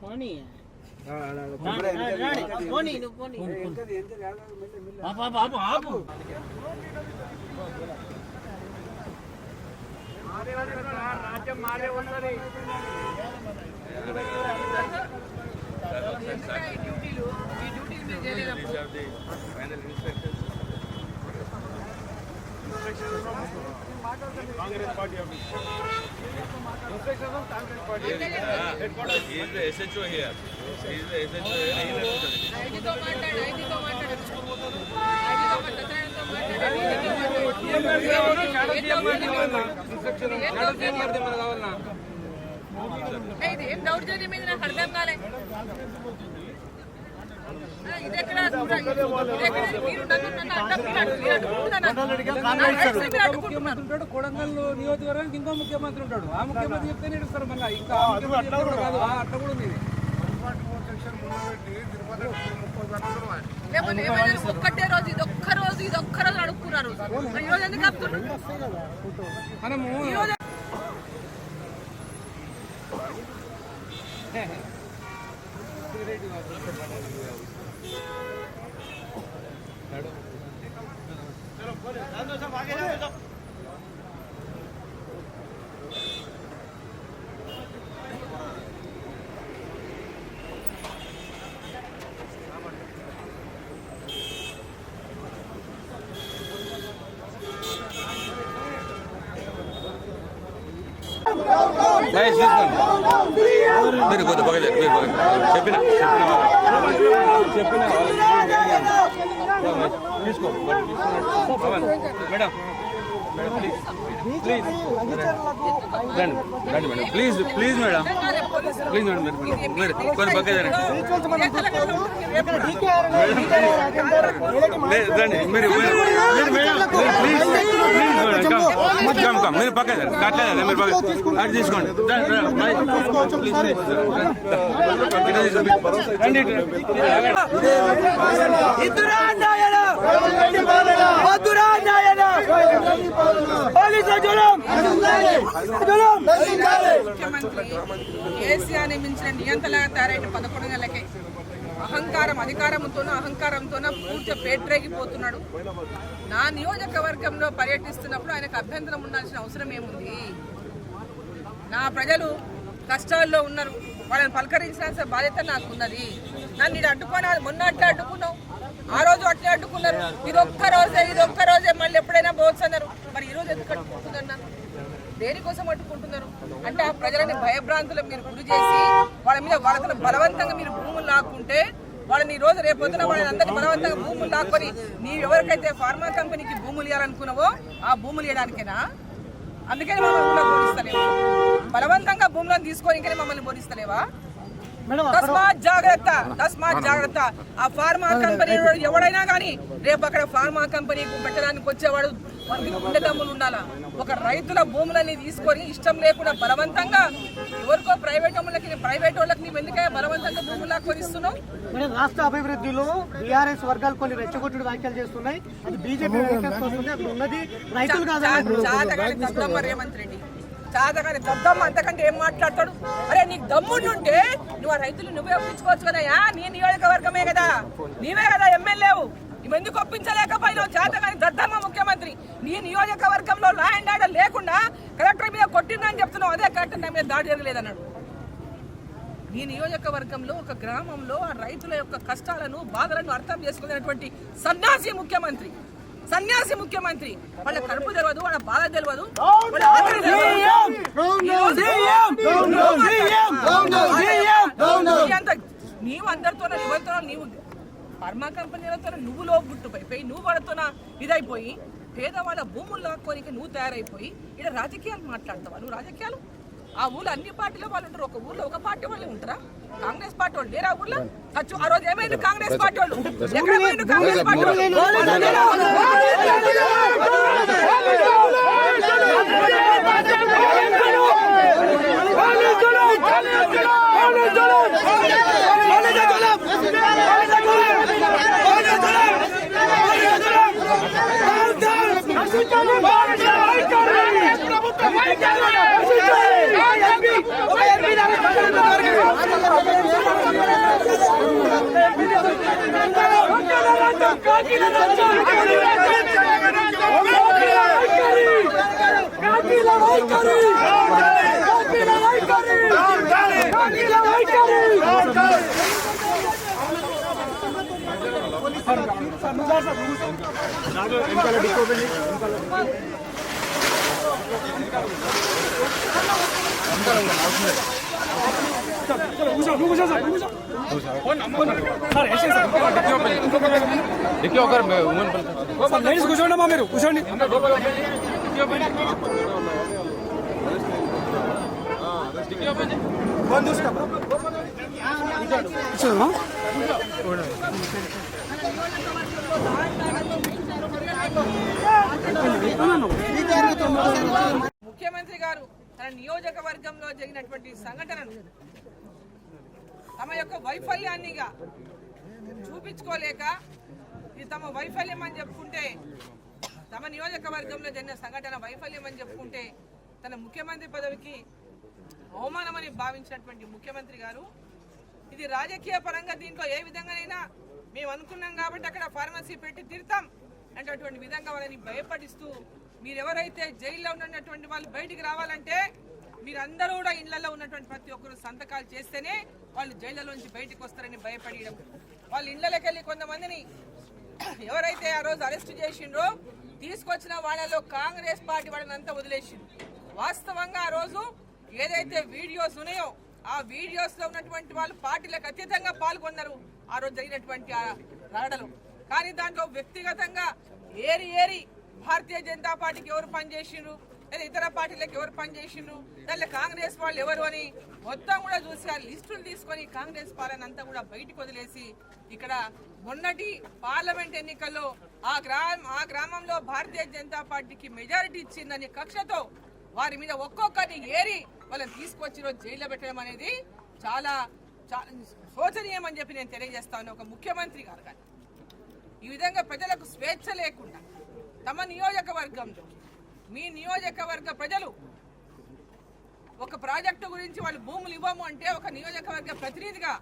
పోనీ. పోనీ నువ్వు పోనీ. ఆపు, ఆపు, ఆపు, ఆపు. మాట్లాడు ఐడితో మాట్లాడు ఐడితో మాట్లాడు ఏం దౌర్జన్యం మీద నాకు అర్థం కాలేదు కొడంగల్ నియోజకవర్గానికి ఇంకో ముఖ్యమంత్రి ఉంటాడు ఆ ముఖ్యమంత్రి చెప్తేనే ఇస్తారు మళ్ళీ ఇంకా ఆ అట్లా కూడా ఉంది ఒక్కటే రోజు ఇది ఒక్క రోజు ఇది ఒక్క రోజు అడుక్కున్నారు ఈరోజు ఎందుకు మనము ఈ రోజు మీరు కొద్ది పక్కన మీరు పక్కన చెప్పిన చెప్పిన. చెప్పిన తీసుకో మేడం ప్లీజ్ ప్లీజ్. రండి రండి madam please please madam. Please madam మీరు మీరు కొన్ని పక్క రండి. మీరు మీరు ప్లీజ్ ప్లీజ్ మేడం మీరు పక్క కట్టలేదు మీరు పక్క అటు తీసుకోండి. ముఖ్యమంత్రి కేసీఆర్ మించిన నియంత్రణగా తయారైన పదకొండు నెలలకే అహంకారం అధికారంతోనూ అహంకారంతోనూ పూర్తిగా పేట్రేగిపోతున్నాడు. నా నియోజకవర్గంలో పర్యటిస్తున్నప్పుడు ఆయనకు అభ్యంతరం ఉండాల్సిన అవసరం ఏముంది? నా ప్రజలు కష్టాల్లో ఉన్నారు. వాళ్ళని పలకరించాల్సిన బాధ్యత నాకు ఉన్నది నన్ను ఇది అడ్డుకోనా? మొన్న అట్లా అడ్డుకున్నావు. ఆ రోజు అట్లే అడ్డుకున్నారు. ఇది ఒక్క రోజే ఇది ఒక్క రోజే మళ్ళీ ఎప్పుడైనా పోవచ్చు అన్నారు మరి ఈ రోజు ఎందుకు అడ్డుకుంటున్నారు దేనికోసం అడ్డుకుంటున్నారు? అంటే ఆ ప్రజలని భయభ్రాంతులకు మీరు గురి చేసి వాళ్ళ మీద వాళ్ళతో బలవంతంగా మీరు భూములు లాక్కుంటే వాళ్ళని ఈ రోజు రేపొద్దున వాళ్ళని అందరినీ బలవంతంగా భూములు లాక్కొని నీవు ఎవరికైతే ఫార్మా కంపెనీకి భూములు ఇవ్వాలనుకున్నావో ఆ భూములు ఇవ్వడానికేనా అందుకని మమ్మల్ని ఊళ్ళో బోధిస్తలేవా బలవంతంగా భూములను తీసుకొని ఇంకనే మమ్మల్ని బోధిస్తలేవా తస్మాత్ జాగ్రత్త తస్మాత్ జాగ్రత్త. ఆ ఫార్మా కంపెనీ వాడు ఎవడైనా కానీ రేపు అక్కడ ఫార్మా కంపెనీకి పెట్టడానికి వచ్చేవాడు వాడికి గుండె దమ్ములు ఉండాలా? ఒక రైతుల భూములని తీసుకొని ఇష్టం లేకుండా బలవంతంగా ఎవరికో ప్రైవేట్ వాళ్ళకి ప్రైవేట్ వాళ్ళకి నీవు ఎందుకే బలవంతంగా భూములు లాక్కొనిస్తున్నావు మేడం రాష్ట్ర అభివృద్ధిలో బీఆర్ఎస్ వర్గాలు కొన్ని రెచ్చగొట్టుడు వ్యాఖ్యలు చేస్తున్నాయి. అది బీజేపీ ఉన్నది రైతులు కాదా రేవంత్ రెడ్డి. తాతగాని దద్దమ్మ అంతకంటే ఏం మాట్లాడతాడు? అరే నీకు దమ్ముండుంటే నువ్వు ఆ రైతులు నువ్వే ఒప్పించుకోవచ్చు కదా నీ నియోజకవర్గమే కదా. నీవే కదా ఎమ్మెల్యేవు నువ్వు ఎందుకు ఒప్పించలేకపోయినావు? చేతగాని దద్దమ్మ ముఖ్యమంత్రి. నీ నియోజకవర్గంలో లా అండ్ ఆర్డర్ లేకుండా కలెక్టర్ మీద కొట్టిందని చెప్తున్నావు. అదే కలెక్టర్ నా మీద దాడి జరగలేదన్నాడు. నీ నియోజకవర్గంలో ఒక గ్రామంలో ఆ రైతుల యొక్క కష్టాలను బాధలను అర్థం చేసుకునేటువంటి సన్నాసి ముఖ్యమంత్రి. సన్యాసి ముఖ్యమంత్రి వాళ్ళ కడుపు తెలియదు వాళ్ళ బాధ తెలియదు నీవు అందరితో ఎవరితో నీవు ఫార్మా కంపెనీలతో నువ్వు లోగుట్టుపోయి నువ్వు వాళ్ళతో ఇదైపోయి పేదవాళ్ళ భూములు లాక్కోనికి నువ్వు తయారైపోయి ఇక్కడ రాజకీయాలు మాట్లాడతావా నువ్వు రాజకీయాలు ఆ ఊళ్ళో అన్ని పార్టీల వాళ్ళు ఉంటారు ఒక ఊళ్ళో ఒక పార్టీ వాళ్ళే ఉంటారా కాంగ్రెస్ పార్టీ వాళ్ళు లేరా ఊర్లో అచ్చు ఆ రోజు ఏమైంది కాంగ్రెస్ আমরা కూర్చోండి మీరు కూర్చోండి ముఖ్యమంత్రి గారు తన నియోజకవర్గంలో జరిగినటువంటి సంఘటనను తమ యొక్క వైఫల్యాన్నిగా చూపించుకోలేక ఇది తమ వైఫల్యం అని చెప్పుకుంటే తమ నియోజకవర్గంలో జరిగిన సంఘటన వైఫల్యం అని చెప్పుకుంటే తన ముఖ్యమంత్రి పదవికి అవమానమని భావించినటువంటి ముఖ్యమంత్రి గారు ఇది రాజకీయ పరంగా దీంట్లో ఏ విధంగానైనా మేము అనుకున్నాం కాబట్టి అక్కడ ఫార్మసీ పెట్టి తిడతాం అనేటటువంటి విధంగా వాళ్ళని భయపడిస్తూ మీరెవరైతే జైల్లో ఉన్నటువంటి వాళ్ళు బయటికి రావాలంటే మీరందరూ కూడా ఇళ్ళలో ఉన్నటువంటి ప్రతి ఒక్కరు సంతకాలు చేస్తేనే వాళ్ళు జైళ్ళలోంచి బయటకు వస్తారని భయపడడం వాళ్ళ ఇళ్ళలోకి వెళ్ళి కొంతమందిని ఎవరైతే ఆ రోజు అరెస్ట్ చేసిండ్రో తీసుకొచ్చిన వాళ్ళలో కాంగ్రెస్ పార్టీ వాళ్ళని అంతా వదిలేసిండ్రు. వాస్తవంగా ఆ రోజు ఏదైతే వీడియోస్ ఉన్నాయో ఆ వీడియోస్లో ఉన్నటువంటి వాళ్ళు పార్టీలకు అతీతంగా పాల్గొన్నారు ఆ రోజు జరిగినటువంటి ఆ కానీ దాంట్లో వ్యక్తిగతంగా ఏరి ఏరి భారతీయ జనతా పార్టీకి ఎవరు పనిచేసిండ్రు లేదా ఇతర పార్టీలకు ఎవరు పనిచేసిండ్రు దాంట్లో కాంగ్రెస్ వాళ్ళు ఎవరు అని మొత్తం కూడా చూసి ఆ లిస్టులు తీసుకొని కాంగ్రెస్ పాలన అంతా కూడా బయటకు వదిలేసి ఇక్కడ మొన్నటి పార్లమెంట్ ఎన్నికల్లో ఆ గ్రామ ఆ గ్రామంలో భారతీయ జనతా పార్టీకి మెజారిటీ ఇచ్చిందని కక్షతో వారి మీద ఒక్కొక్కరిని ఏరి వాళ్ళని తీసుకొచ్చి రోజు జైల్లో పెట్టడం అనేది చాలా చాలా శోచనీయం అని చెప్పి నేను తెలియజేస్తాను ఒక ముఖ్యమంత్రి గారు కానీ. ఈ విధంగా ప్రజలకు స్వేచ్ఛ లేకుండా తమ నియోజకవర్గంలో మీ నియోజకవర్గ ప్రజలు ఒక ప్రాజెక్టు గురించి వాళ్ళు భూములు ఇవ్వము అంటే ఒక నియోజకవర్గ ప్రతినిధిగా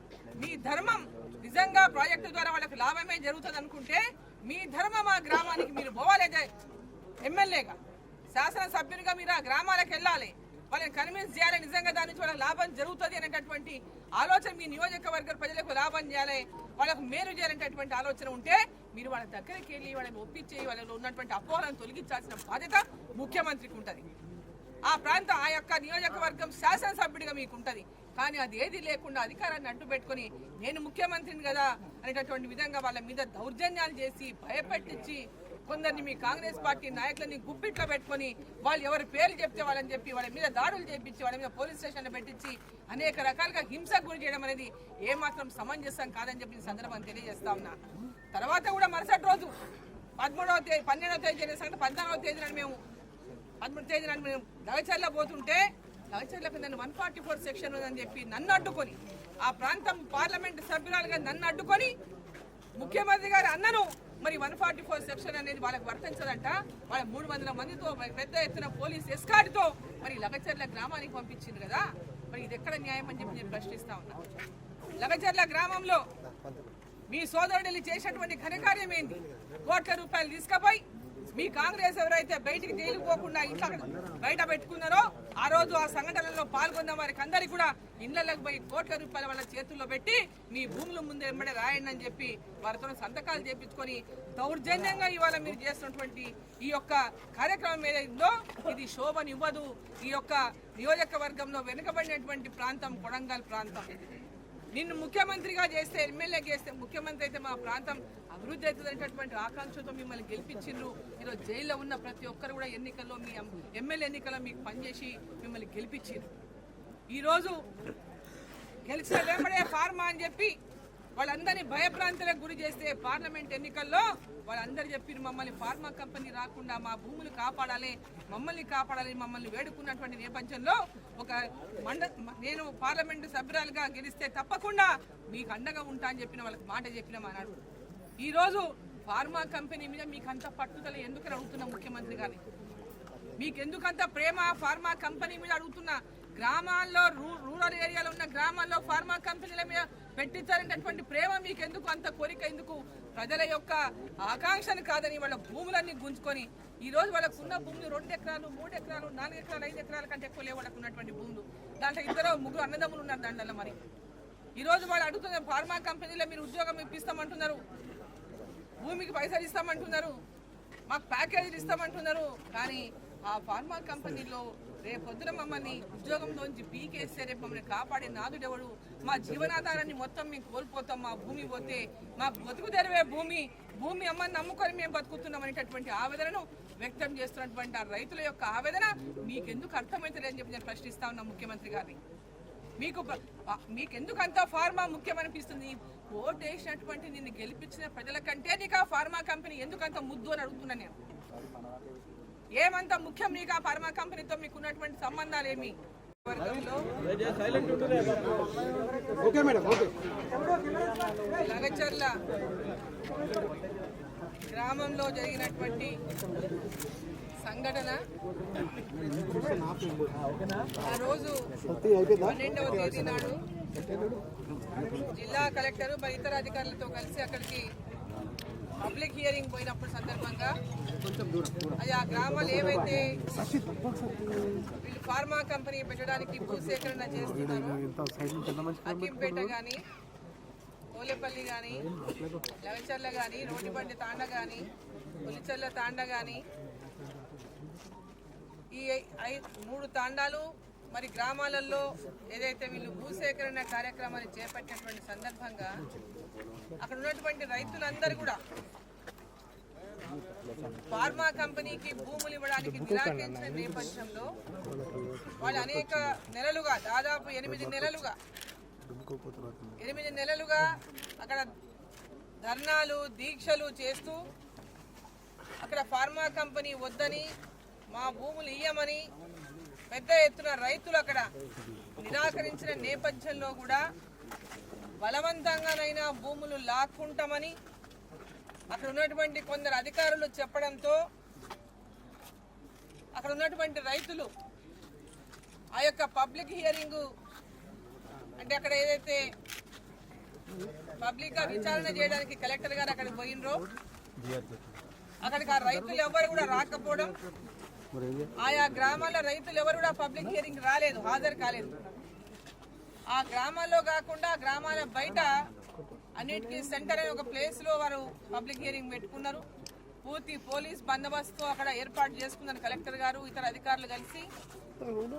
మీ ధర్మం నిజంగా ప్రాజెక్టు ద్వారా వాళ్ళకి లాభమే జరుగుతుంది అనుకుంటే మీ ధర్మం ఆ గ్రామానికి మీరు పోవాలేదే ఎమ్మెల్యేగా శాసనసభ్యునిగా మీరు ఆ గ్రామాలకు వెళ్ళాలి. వాళ్ళని కన్విన్స్ చేయాలి నిజంగా దాని నుంచి వాళ్ళకి లాభం జరుగుతుంది అనేటటువంటి ఆలోచన మీ నియోజకవర్గ ప్రజలకు లాభం చేయాలి వాళ్ళకు మేలు చేయాలనేటటువంటి ఆలోచన ఉంటే మీరు వాళ్ళ దగ్గరికి వెళ్ళి వాళ్ళని ఒప్పించి వాళ్ళలో ఉన్నటువంటి అపోహలను తొలగించాల్సిన బాధ్యత ముఖ్యమంత్రికి ఉంటుంది. ఆ ప్రాంతం ఆ యొక్క నియోజకవర్గం శాసనసభ్యుడిగా మీకు ఉంటుంది కానీ అది ఏది లేకుండా అధికారాన్ని అడ్డు పెట్టుకుని నేను ముఖ్యమంత్రిని కదా అనేటటువంటి విధంగా వాళ్ళ మీద దౌర్జన్యాలు చేసి భయపెట్టించి కొందరిని మీ కాంగ్రెస్ పార్టీ నాయకులని గుప్పిట్లో పెట్టుకొని వాళ్ళు ఎవరి పేర్లు చెప్తే వాళ్ళని చెప్పి వాళ్ళ మీద దాడులు చేపించి వాళ్ళ మీద పోలీస్ స్టేషన్లో పెట్టించి అనేక రకాలుగా హింసకు గురి చేయడం అనేది ఏమాత్రం సమంజసం కాదని చెప్పి సందర్భం తెలియజేస్తా ఉన్నా. తర్వాత కూడా మరుసటి రోజు పదమూడవ తేదీ పన్నెండవ తేదీ జరిగిన సంగతి పద్నాలుగవ తేదీన మేము పదమూడు తేదీన మేము పోతుంటే దవచర్ల కింద వన్ ఫార్టీ ఫోర్ సెక్షన్ ఉందని చెప్పి నన్ను అడ్డుకొని ఆ ప్రాంతం పార్లమెంట్ సభ్యురాలుగా నన్ను అడ్డుకొని ముఖ్యమంత్రి గారు అన్నను మరి వన్ ఫార్టీ ఫోర్ సెక్షన్ అనేది వాళ్ళకి వర్తించదంట. వాళ్ళ మూడు వందల మందితో మరి పెద్ద ఎత్తున పోలీస్ ఎస్కార్డ్తో మరి లగచర్ల గ్రామానికి పంపించింది కదా. మరి ఇది ఎక్కడ న్యాయం అని చెప్పి నేను ప్రశ్నిస్తా ఉన్నా. లగచర్ల గ్రామంలో మీ సోదరుడు చేసినటువంటి ఘనకార్యం ఏంది? కోట్ల రూపాయలు తీసుకుపోయి మీ కాంగ్రెస్ ఎవరైతే బయటికి తేలిపోకుండా ఇంట్లో బయట పెట్టుకున్నారో ఆ రోజు ఆ సంఘటనలో పాల్గొన్న వారికి అందరికి కూడా ఇళ్ళలోకి పోయి కోట్ల రూపాయల వాళ్ళ చేతుల్లో పెట్టి మీ భూముల ముందు ఎంబడే రాయండి అని చెప్పి వారితో సంతకాలు చేపించుకొని దౌర్జన్యంగా ఇవాళ మీరు చేస్తున్నటువంటి ఈ యొక్క కార్యక్రమం ఏదైందో ఇది శోభనివ్వదు ఈ యొక్క నియోజకవర్గంలో వెనుకబడినటువంటి ప్రాంతం కొడంగల్ ప్రాంతం. నిన్ను ముఖ్యమంత్రిగా చేస్తే ఎమ్మెల్యే చేస్తే ముఖ్యమంత్రి అయితే మా ప్రాంతం అభివృద్ధి అవుతుందనేటటువంటి ఆకాంక్షతో మిమ్మల్ని గెలిపించిండ్రు. ఈరోజు జైల్లో ఉన్న ప్రతి ఒక్కరు కూడా ఎన్నికల్లో మీ ఎమ్మెల్యే ఎన్నికల్లో మీకు పనిచేసి మిమ్మల్ని గెలిపించిండ్రు. ఈరోజు గెలిచిన వెంబడే ఫార్మా అని చెప్పి వాళ్ళందరినీ భయభ్రాంతులకు గురి చేస్తే పార్లమెంట్ ఎన్నికల్లో వాళ్ళందరూ చెప్పిన మమ్మల్ని ఫార్మా కంపెనీ రాకుండా మా భూములు కాపాడాలి మమ్మల్ని కాపాడాలి మమ్మల్ని వేడుకున్నటువంటి నేపథ్యంలో ఒక మండ నేను పార్లమెంటు సభ్యురాలుగా గెలిస్తే తప్పకుండా మీకు అండగా ఉంటా అని చెప్పిన వాళ్ళకి మాట చెప్పిన అన్నాడు ఈరోజు ఫార్మా కంపెనీ మీద మీకు అంత పట్టుదల ఎందుకు అడుగుతున్నా ముఖ్యమంత్రి గారిని? మీకెందుకంత ప్రేమ ఫార్మా కంపెనీ మీద అడుగుతున్నా గ్రామాల్లో రూ- రూరల్ ఏరియాలో ఉన్న గ్రామాల్లో ఫార్మా కంపెనీల మీద పెట్టించాలనేటటువంటి ప్రేమ మీకు ఎందుకు అంత కోరిక ఎందుకు? ప్రజల యొక్క ఆకాంక్షను కాదని వాళ్ళ భూములన్నీ గుంజుకొని ఈరోజు వాళ్ళకున్న వాళ్ళకు ఉన్న భూములు రెండు ఎకరాలు మూడు ఎకరాలు నాలుగు ఎకరాలు ఐదు ఎకరాల కంటే ఎక్కువ లేవు వాళ్ళకు ఉన్నటువంటి భూములు. దాంట్లో ఇద్దరు ముగ్గురు అన్నదమ్ములు ఉన్నారు దాంట్లో మరి. ఈరోజు వాళ్ళు అడుగుతున్న ఫార్మా కంపెనీలో మీరు ఉద్యోగం ఇప్పిస్తామంటున్నారు. భూమికి పైసలు ఇస్తామంటున్నారు. మాకు ప్యాకేజీలు ఇస్తామంటున్నారు. కానీ ఆ ఫార్మా కంపెనీలో రేపు పొద్దున మమ్మల్ని ఉద్యోగంలోంచి పీకేస్తే రేపు మమ్మల్ని కాపాడే నాదుడెవడు? మా జీవనాధారాన్ని మొత్తం మేము కోల్పోతాం. మా భూమి పోతే మా బతుకు తెరవే భూమి. భూమి అమ్మని నమ్ముకొని మేము బతుకుతున్నాం అనేటటువంటి ఆవేదనను వ్యక్తం చేస్తున్నటువంటి ఆ రైతుల యొక్క ఆవేదన మీకెందుకు అర్థమవుతుందని చెప్పి నేను ప్రశ్నిస్తా ఉన్నా ముఖ్యమంత్రి గారిని. మీకు మీకు ఎందుకు అంత ఫార్మా ముఖ్యమనిపిస్తుంది? ఓటు వేసినటువంటి నిన్ను గెలిపించిన ప్రజల కంటే నీకు ఆ ఫార్మా కంపెనీ ఎందుకు అంత ముద్దు అని అడుగుతున్నా నేను. ఏమంత ముఖ్యం నీకు ఆ ఫార్మా కంపెనీతో మీకు ఉన్నటువంటి సంబంధాలు ఏమి లగచర్ల గ్రామంలో జరిగినటువంటి సంఘటన. ఆ రోజు పన్నెండవ తేదీ నాడు జిల్లా కలెక్టర్ మరి ఇతర అధికారులతో కలిసి అక్కడికి పబ్లిక్ హియరింగ్ పోయినప్పుడు సందర్భంగా అది ఆ గ్రామాలు ఏవైతే వీళ్ళు ఫార్మా కంపెనీ పెట్టడానికి భూసేకరణ చేస్తున్నారు అక్కింపేట కానీ కోలేపల్లి కానీ లవచర్ల కానీ రోడ్డుబండి తాండ కానీ పులిచెర్ల తాండ కానీ ఈ ఐ- మూడు తాండాలు మరి గ్రామాలలో ఏదైతే వీళ్ళు భూసేకరణ కార్యక్రమాన్ని చేపట్టినటువంటి సందర్భంగా అక్కడ ఉన్నటువంటి రైతులందరూ కూడా ఫార్మా కంపెనీకి భూములు ఇవ్వడానికి నిరాకరించిన నేపథ్యంలో వాళ్ళు అనేక నెలలుగా దాదాపు ఎనిమిది నెలలుగా ఎనిమిది నెలలుగా అక్కడ ధర్నాలు దీక్షలు చేస్తూ అక్కడ ఫార్మా కంపెనీ వద్దని మా భూములు ఇయ్యమని పెద్ద ఎత్తున రైతులు అక్కడ నిరాకరించిన నేపథ్యంలో కూడా బలవంతంగానైనా భూములు లాక్కుంటామని అక్కడ ఉన్నటువంటి కొందరు అధికారులు చెప్పడంతో అక్కడ ఉన్నటువంటి రైతులు ఆ యొక్క పబ్లిక్ హియరింగ్ అంటే అక్కడ ఏదైతే పబ్లిక్గా విచారణ చేయడానికి కలెక్టర్ గారు అక్కడికి పోయినరో అక్కడికి ఆ రైతులు ఎవరు కూడా రాకపోవడం ఆయా గ్రామాల రైతులు ఎవరు కూడా పబ్లిక్ హియరింగ్ రాలేదు హాజరు కాలేదు. ఆ గ్రామాల్లో కాకుండా గ్రామాల బయట అన్నిటికీ సెంటర్ అనే ఒక ప్లేస్లో వారు పబ్లిక్ హియరింగ్ పెట్టుకున్నారు. పూర్తి పోలీస్ బందోబస్తు అక్కడ ఏర్పాటు చేసుకున్నారు కలెక్టర్ గారు ఇతర అధికారులు కలిసి.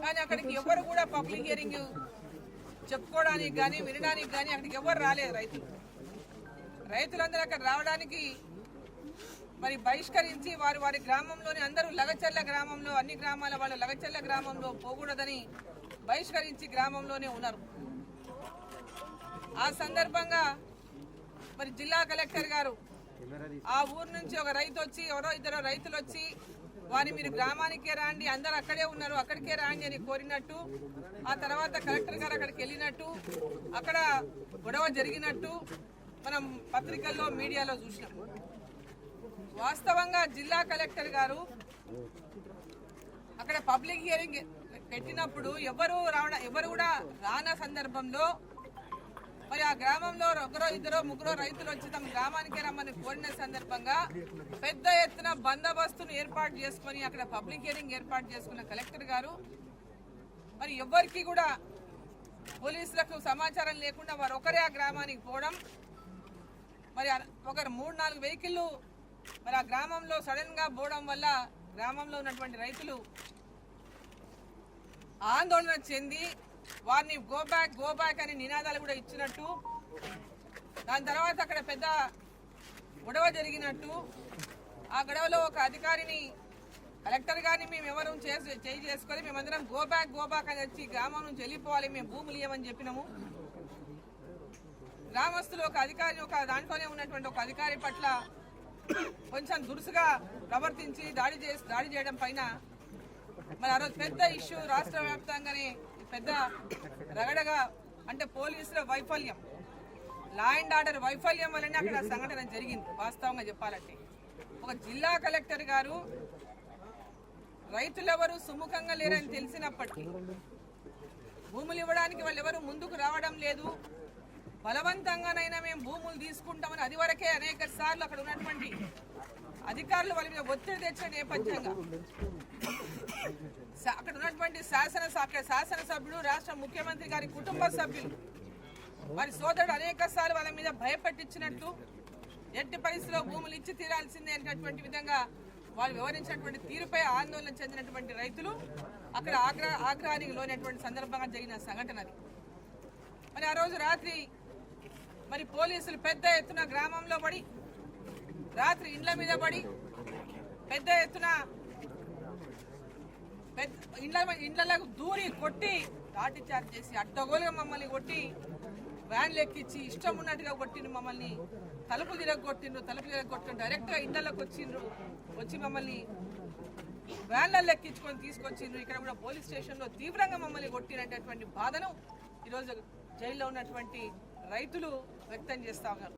కానీ అక్కడికి ఎవరు కూడా పబ్లిక్ హియరింగ్ చెప్పుకోవడానికి కానీ వినడానికి కానీ అక్కడికి ఎవరు రాలేదు రైతులు. రైతులందరూ అక్కడ రావడానికి మరి బహిష్కరించి వారి వారి గ్రామంలోని అందరూ లగచర్ల గ్రామంలో అన్ని గ్రామాల వాళ్ళు లగచర్ల గ్రామంలో పోకూడదని బహిష్కరించి గ్రామంలోనే ఉన్నారు. ఆ సందర్భంగా మరి జిల్లా కలెక్టర్ గారు ఆ ఊరు నుంచి ఒక రైతు వచ్చి ఎవరో ఇద్దరు రైతులు వచ్చి వారి మీరు గ్రామానికే రాండి అందరు అక్కడే ఉన్నారు అక్కడికే రాండి అని కోరినట్టు ఆ తర్వాత కలెక్టర్ గారు అక్కడికి వెళ్ళినట్టు అక్కడ గొడవ జరిగినట్టు మనం పత్రికల్లో మీడియాలో చూసినాం. వాస్తవంగా జిల్లా కలెక్టర్ గారు అక్కడ పబ్లిక్ హియరింగ్ పెట్టినప్పుడు ఎవరు రావడం ఎవరు కూడా రాన సందర్భంలో మరి ఆ గ్రామంలో ఒకరో ఇద్దరో ముగ్గురో రైతులు వచ్చి తమ గ్రామానికి రమ్మని కోరిన సందర్భంగా పెద్ద ఎత్తున బందోబస్తును ఏర్పాటు చేసుకొని అక్కడ పబ్లిక్ హియరింగ్ ఏర్పాటు చేసుకున్న కలెక్టర్ గారు మరి ఎవరికి కూడా పోలీసులకు సమాచారం లేకుండా వారు ఒకరే ఆ గ్రామానికి పోవడం మరి ఆ- మూడు నాలుగు వెహికల్లు మరి ఆ గ్రామంలో సడన్గా పోవడం వల్ల గ్రామంలో ఉన్నటువంటి రైతులు ఆందోళన చెంది వారిని గో బ్యాక్ గో బ్యాక్ అని నినాదాలు కూడా ఇచ్చినట్టు దాని తర్వాత అక్కడ పెద్ద గొడవ జరిగినట్టు ఆ గొడవలో ఒక అధికారిని కలెక్టర్ గారిని మేము ఎవరు చేయి చేసుకొని మేమందరం గో బ్యాక్ గో బ్యాక్ అని వచ్చి గ్రామం నుంచి వెళ్ళిపోవాలి మేము భూములు ఇవ్వమని చెప్పినాము. గ్రామస్తులు ఒక అధికారి ఒక దాంట్లోనే ఉన్నటువంటి ఒక అధికారి పట్ల కొంచెం దురుసుగా ప్రవర్తించి దాడి చేసి దాడి చేయడం పైన మరి ఆ రోజు పెద్ద ఇష్యూ రాష్ట్ర వ్యాప్తంగానే పెద్ద రగడగా అంటే పోలీసుల వైఫల్యం. లా అండ్ ఆర్డర్ వైఫల్యం వల్లనే అక్కడ సంఘటన జరిగింది వాస్తవంగా చెప్పాలంటే. ఒక జిల్లా కలెక్టర్ గారు రైతులెవరూ సుముఖంగా లేరని తెలిసినప్పటికీ భూములు ఇవ్వడానికి వాళ్ళు ఎవరు ముందుకు రావడం లేదు బలవంతంగానైనా మేము భూములు తీసుకుంటామని అది వరకే అనేక సార్లు అక్కడ ఉన్నటువంటి అధికారులు వాళ్ళ మీద ఒత్తిడి తెచ్చిన నేపథ్యంగా. అక్కడ ఉన్నటువంటి శాసన అక్కడ శాసనసభ్యుడు రాష్ట్ర ముఖ్యమంత్రి గారి కుటుంబ సభ్యులు వారి సోదరుడు అనేక సార్లు వాళ్ళ మీద భయపెట్టించినట్లు ఎట్టి పరిస్థితిలో భూములు ఇచ్చి తీరాల్సిందే అనేటటువంటి విధంగా వాళ్ళు వివరించినటువంటి తీరుపై ఆందోళన చెందినటువంటి రైతులు అక్కడ ఆగ్రహ ఆగ్రహానికి లోనటువంటి సందర్భంగా జరిగిన సంఘటన అది మరి ఆ రోజు రాత్రి మరి పోలీసులు పెద్ద ఎత్తున గ్రామంలో పడి రాత్రి ఇండ్ల మీద పడి పెద్ద ఎత్తున పెద్ద ఇండ్ల ఇండ్లకు దూరి కొట్టి లాఠీ చార్జ్ చేసి అడ్డగోలుగా మమ్మల్ని కొట్టి వ్యాన్లు ఎక్కించి ఇష్టం ఉన్నట్టుగా కొట్టిండ్రు మమ్మల్ని. తలుపులు తిరగొట్టిండ్రు తలుపులు తిరగొట్టిండ్రు డైరెక్ట్ డైరెక్ట్గా ఇండ్లకు వచ్చిండ్రు. వచ్చి మమ్మల్ని వ్యాన్లలో ఎక్కించుకొని తీసుకొచ్చిండ్రు. ఇక్కడ కూడా పోలీస్ స్టేషన్లో తీవ్రంగా మమ్మల్ని కొట్టినటువంటి బాధను ఈరోజు జైల్లో ఉన్నటువంటి రైతులు వ్యక్తం చేస్తా ఉన్నారు.